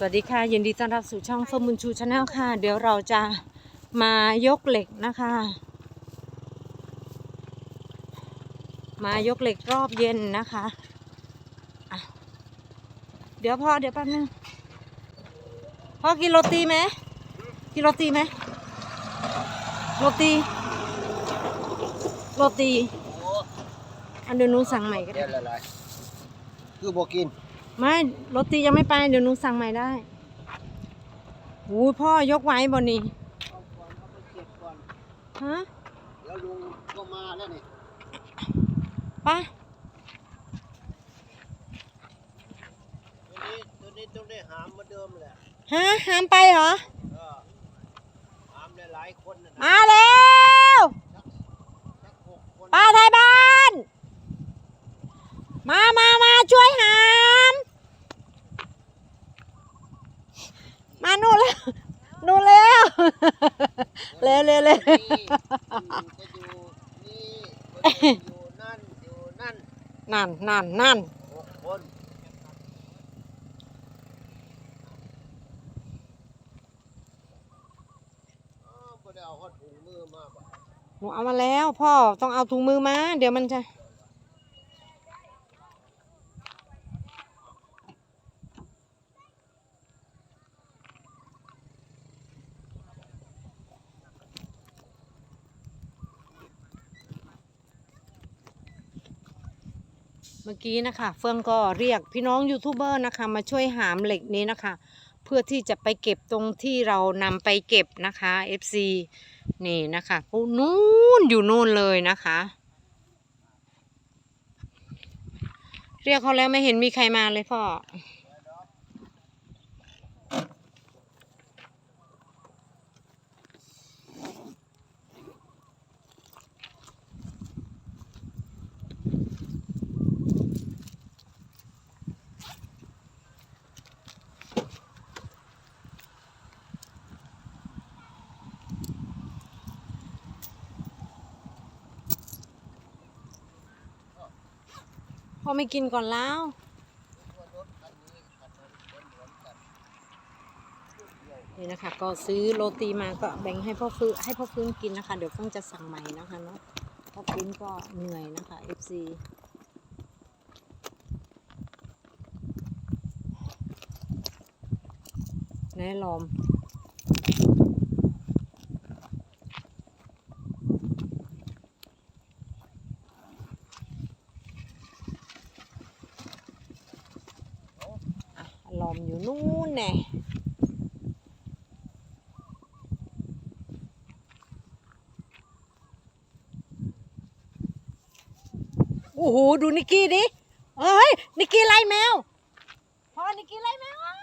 สวัสดีค่ะยินดีต้อนรับสู่ช่องเฟิร์มบุญชูชาแนลค่ะ เดี๋ยวเราจะมายกเหล็กนะคะ มายกเหล็กรอบเย็นนะคะอะเดี๋ยวพ่อเดี๋ยวแป๊บนึงพ่อกินโรตีไหมกินโรตีไหมโรตีโรตีอันเดี๋ยวหนูสั่งใหม่ก็เดี๋ได้ยวละลายคือบ่กิน ไม่โรตียังไม่ไป เดี๋ยวหนูสั่งใหม่ได้โอ้ยพ่อยกไว้บนนี้เอาก่อนเอาไปเก็บก่อนฮะเดี๋ยวลุงก็มาแล้วนี่ไป้าตัวนี้ตัวนี้ต้องได้หามเหมาเดิมแหละฮะห้ามไปเหรอ เออหามหลายๆคนนะนะ มาเร็ว สักหกคน ป้าไทยบ้าน มามามาช่วยหาม มานู่นแล้วนู่นแล้วเร็วเร็วเร็วนี่อืมก็อยู่นี่คนหนึ่งอยู่นั่นอยู่นั่นนั่นนั่นนั่นหกคนอ้าวบ่ได้เอาฮอดถุงมือมาบ่หนูเอามาแล้ว พ่อต้องเอาถุงมือมา เดี๋ยวมันจะ มื่อกี้นะคะเฟื่องก็เรียกพี่น้องยูทูบเบอร์นะคะมาช่วยหามเหล็กนี้นะคะ เพื่อที่จะไปเก็บตรงที่เรานำไปเก็บนะคะ FC นี่นะคะโอ้นู่นอยู่นู่นเลยนะคะ เรียกเขาแล้วไม่เห็นมีใครมาเลยพ่อ พ่อไม่กินก่อนแล้วนี่นะคะ ก็ซื้อโรตีมาก็แบ่งให้พ่อฟื้นให้พ่อฟื้นกินนะคะ เดี๋ยวเพิ่งจะสั่งใหม่นะคะเนาะพ่อฟื้นก็เหนื่อยนะคะ FC แน่ลอม อมอยู่นู่นแน่โอ้โห ดูนิกกี้ดิเฮ้ย นิกกี้ไล่แมว พอ นิกกี้ไล่แมว